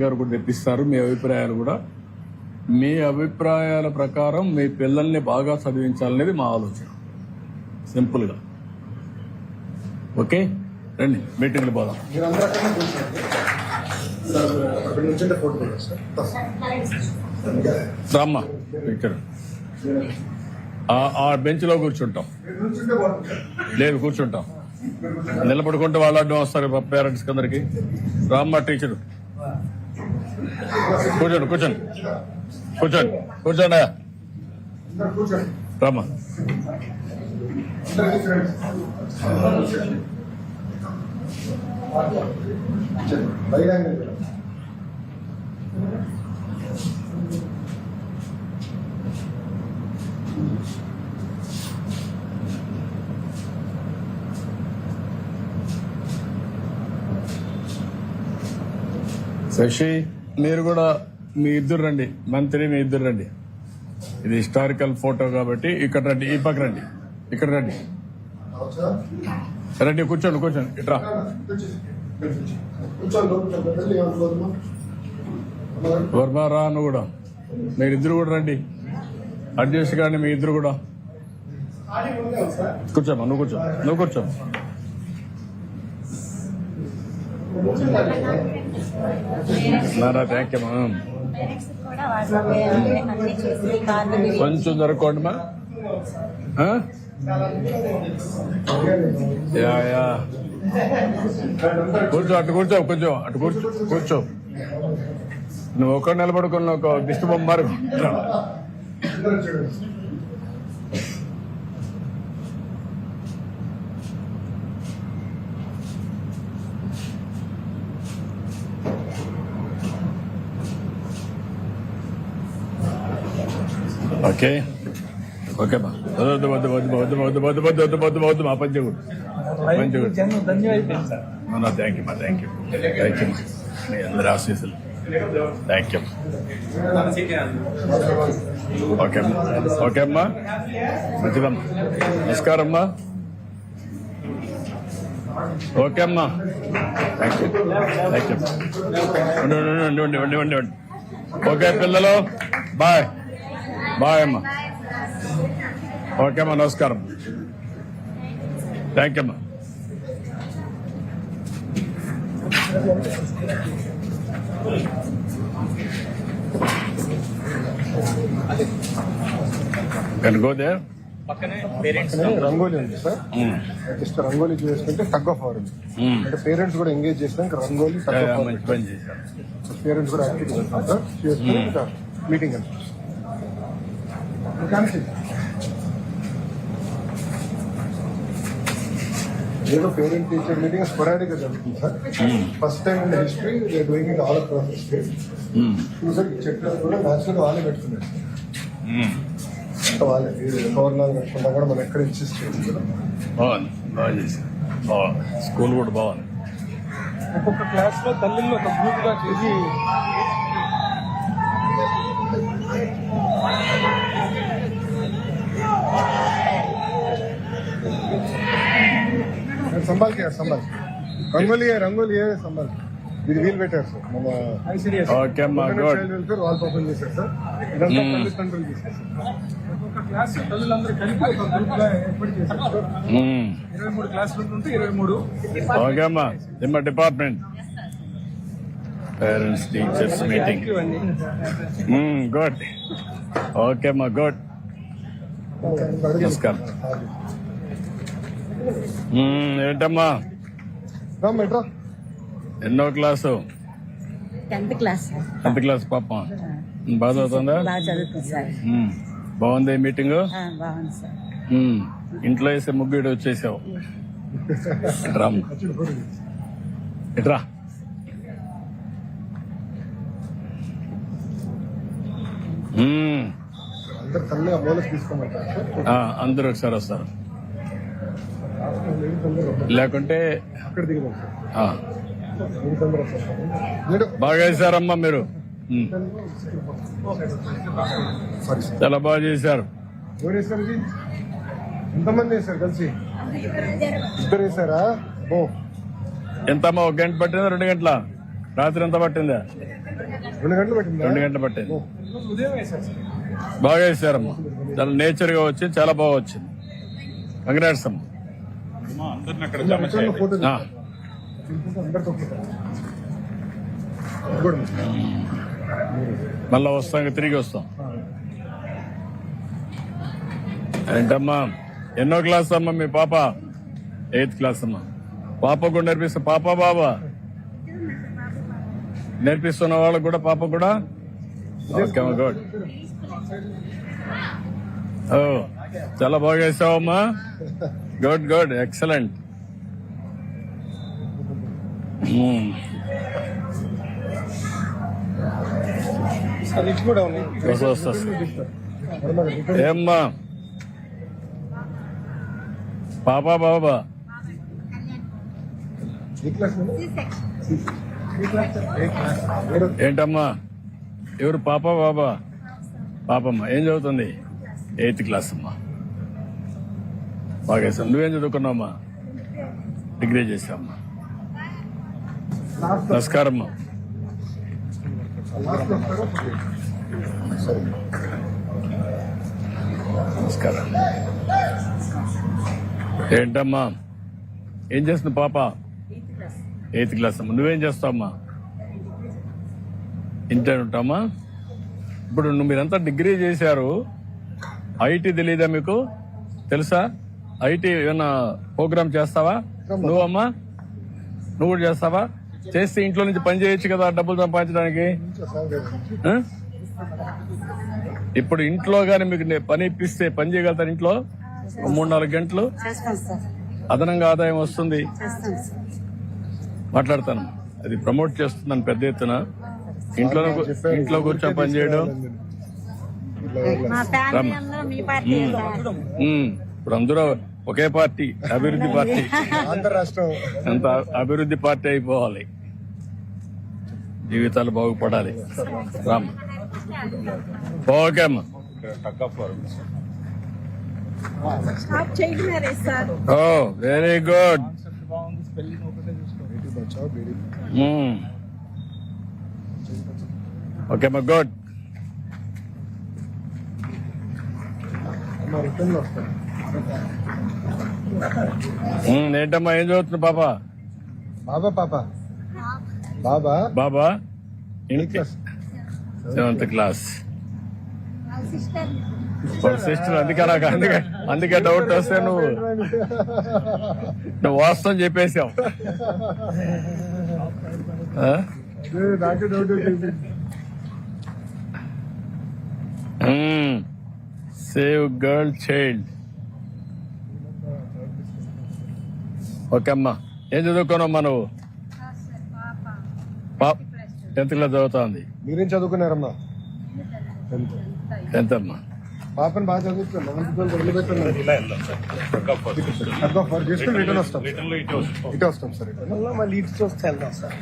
గారు కూడా తెప్పిస్తారు మీ అభిప్రాయాలు కూడా. మీ అభిప్రాయాల ప్రకారం మీ పిల్లల్ని బాగా చదివించాలనేది మా ఆలోచన. సింపుల్గా. ఓకే? రండి మీటింగ్లు పోదాం. రామ్మా ఇక్కడ. ఆ- బెంచ్ బెంచ్లో కూర్చుంటాం. లేదు కూర్చుంటాం. నిలబడుకుంటే వాళ్ళు అడ్డం వస్తారు పేరెంట్స్ అందరికి. రామ్మా టీచరు. కూర్చోండి కూర్చోండి. కూర్చోండి కూర్చోండి రమ్మా. శశి. మీరు కూడా మీ ఇద్దరు రండి. మంత్రి మీ ఇద్దరు రండి. ఇది హిస్టారికల్ ఫోటో కాబట్టి ఇక్కడ రండి. ఈ పక్క రండి. ఇక్కడ రండి. రండి కూర్చోండి కూర్చోండి. ఇట్రా. కూర్చోండి. వర్మ రా కూడా. మీరు ఇద్దరు కూడా రండి. అడ్జస్ట్ కానీ మీ ఇద్దరు కూడా. కూర్చోమ్మా నువ్వు కూర్చో. నువ్వు కూర్చో. థ్యాంక్ యూ మ్యామ్ కొంచెం దొరకండి మా. Yeah yeah. కూర్చో అటు కూర్చో కొంచెం అటు కూర్చో కూర్చో. నువ్వు ఒక నిలబడుకున్న ఒక దిష్టి బొమ్మారు ఓకే ఓకే బా వద్దు వద్దు వద్దు వద్దు వద్దు వద్దు వద్దు వద్దు వద్దు వద్దు మా పంచగుడు పంచగుడు జన్మ ధన్యమైపోయింది సార్ థ్యాంక్ యూ మా థ్యాంక్ యూ థ్యాంక్ యూ మీ అందరి ఆశీస్సులు థ్యాంక్ యూ ఓకే అమ్మా ఓకే అమ్మా మంచిదమ్మా నమస్కారం అమ్మా ఓకే అమ్మా థ్యాంక్ యూ థ్యాంక్ యూ ఉండి ఉండి ఉండి ఉండి ఉండి ఉండి ఓకే పిల్లలు బాయ్ బాయ్ బాయమ్మా ఓకేమ్మా నమస్కారం. థ్యాంక్ అమ్మా. Can go రంగోలీ ఉంది సార్. Hmm. జస్ట్ రంగోలీ చేసుకుంటే తగ్గ ఫార్ అంటే పేరెంట్స్ కూడా ఎంగేజ్ చేసినాక రంగోలీ తగ్గ పేరెంట్స్ కూడా మీటింగ్ అంటారు ఏదో పేరెంట్ టీచర్ మీటింగ్ స్పొరాడిక్గా జరుగుతుంది sir. First time in history doing it all across state. Mm. Sir చెట్లు కూడా న్యాచురల్ వాళ్ళే పెట్టుకున్నారు. అంతా వాళ్ళే లాగా పెట్టుకుంటాం కూడా మనం ఎక్కడ ఇన్సిస్ట్ బాగుంది. బాగా చేశారు. బాగుంది స్కూల్ కూడా బాగుంది. ఒక్కొక్క క్లాస్లో తల్లిని ఒక గ్రూప్ చేసి సంబాల్ కే సంబాల్. రంగోలీ రంగోలీ ఏ సంబాల్? ఇది వీలు పెట్టారు సార్. మన ఓకే అమ్మా గుడ్. వెల్ఫేర్ వాల్ ఓపెన్ చేశారు సారు. ఇదంతా తల్లిదండ్రులు చేశారు ఒక్కొక్క క్లాస్ తల్లులందరూ కలిపి ఒక గ్రూప్గా ఏర్పాటు చేశారు సార్. ఇరవై మూడు ఉంటే ఇరవై మూడు. ఓకే అమ్మా. నిమ్మ department parents teachers meeting good. Okay అమ్మా గుడ్. నమస్కారం. ఏంటమ్మా? ఎన్నో క్లాసు? క్లాస్ టెన్త్ క్లాస్ పాప. బాగా చదువుతుందా? బాగుంది మీటింగ్? ఇంట్లో వేసే ముగ్గుడు వచ్చేసావు. రామ్ ఎట్రా? అందరూ ఒకసారి వస్తారు. లేడు బాగా చేశారమ్మా మీరు. చాలా బాగా చేశారు. ఎవరు వేశారు ఇది? ఎంతమంది వేశారు కలిసి? ఇద్దరు వేశారా? ఓ. ఎంతమ్మా ఒక గంట పట్టిందా రెండు గంటల? రాత్రి ఎంత పట్టిందా? రెండు గంటలు పెట్టిందా? రెండు గంటలు పట్టింది. బాగా వేసారమ్మా చాలా నేచర్గా వచ్చింది చాలా బాగా వచ్చింది. కంగ్రాట్స్ అమ్మా ఫోటో ఆ, అందరితో ఫోటో గుడ్ మళ్ళా వస్తాం ఇక తిరిగి వస్తాం. ఏంటమ్మా? ఎన్నో క్లాస్ అమ్మా మీ పాప? ఎయిత్ క్లాస్ అమ్మా. పాప కూడా నేర్పిస్తా పాప బాబా? నేర్పిస్తున్న వాళ్ళకు కూడా పాప కూడా? ఓకే గుడ్ ఓ చాలా బాగా వేసావమ్మా గుడ్ గుడ్ ఎక్సలెంట్. ఏమ్మా? పాపా బాబా? ఏంటమ్మా? ఎవరు పాప బాబా? పాపమ్మ ఏం చదువుతుంది? ఎయిత్ క్లాస్ అమ్మా. బాగా వేసావు నువ్వేం చదువుకున్నావమ్మా? డిగ్రీ చేసావమ్మా నమస్కారం అమ్మా. నమస్కారం. ఏంటమ్మా? ఏం చేస్తుంది పాప? ఎయిత్ క్లాస్ అమ్మా. నువ్వేం చేస్తావమ్మా? ఇంటర్ ఉంటామా ఇప్పుడు నువ్వు మీరంతా డిగ్రీ చేశారు. ఐటీ తెలియదా మీకు? తెలుసా? ఐటీ ఏమన్నా ప్రోగ్రామ్ చేస్తావా? నువ్వమ్మా? నువ్వు కూడా చేస్తావా? చేస్తే ఇంట్లో నుంచి పని చేయొచ్చు కదా డబ్బులు సంపాదించడానికి? ఇప్పుడు ఇంట్లో గాని మీకు నే- పని ఇప్పిస్తే పని చేయగలుగుతారు ఇంట్లో? మూడు నాలుగు గంటలు? చేస్తాం సార్. అదనంగా ఆదాయం వస్తుంది. చేస్తాం సార్. మాట్లాడతాను. అది ప్రమోట్ చేస్తున్నాను పెద్ద ఎత్తున. ఇంట్లో ఇంట్లో కూర్చొని పని ఇప్పుడు అందరూ ఒకే పార్టీ అభివృద్ధి పార్టీ. ఆంధ్ర రాష్ట్రం. ఎంత అభివృద్ధి పార్టీ అయిపోవాలి. జీవితాలు బాగుపడాలి. రామ్. ఓకే అమ్మా ఓ వెరీ గుడ్ ఓకే అమ్మా గుడ్ ఏంటమ్మా ఏం చదువుతుంది పాప? బాబా పాప. బాబా? బాబా? Seventh class. సిస్టర్. సిస్టర్ అందుకే నాకు అందుకే అందుకే డౌట్ వస్తే నువ్వు నువ్వు వాస్తవం? నాకే doubt. Save girl child okay అమ్మా ఏం చదువుకోనమ్మా నువ్వు పాప టెన్త్ క్లాస్ చదువుతా ఉంది మీరేం చదువుకున్నారమ్మా? టెన్త్. అమ్మా. పాపని బాగా చదువుతున్నా వస్తాం. ఇటే వస్తాం. సార్ మళ్ళీ ఇటు చూస్తే వెళ్దాం సార్.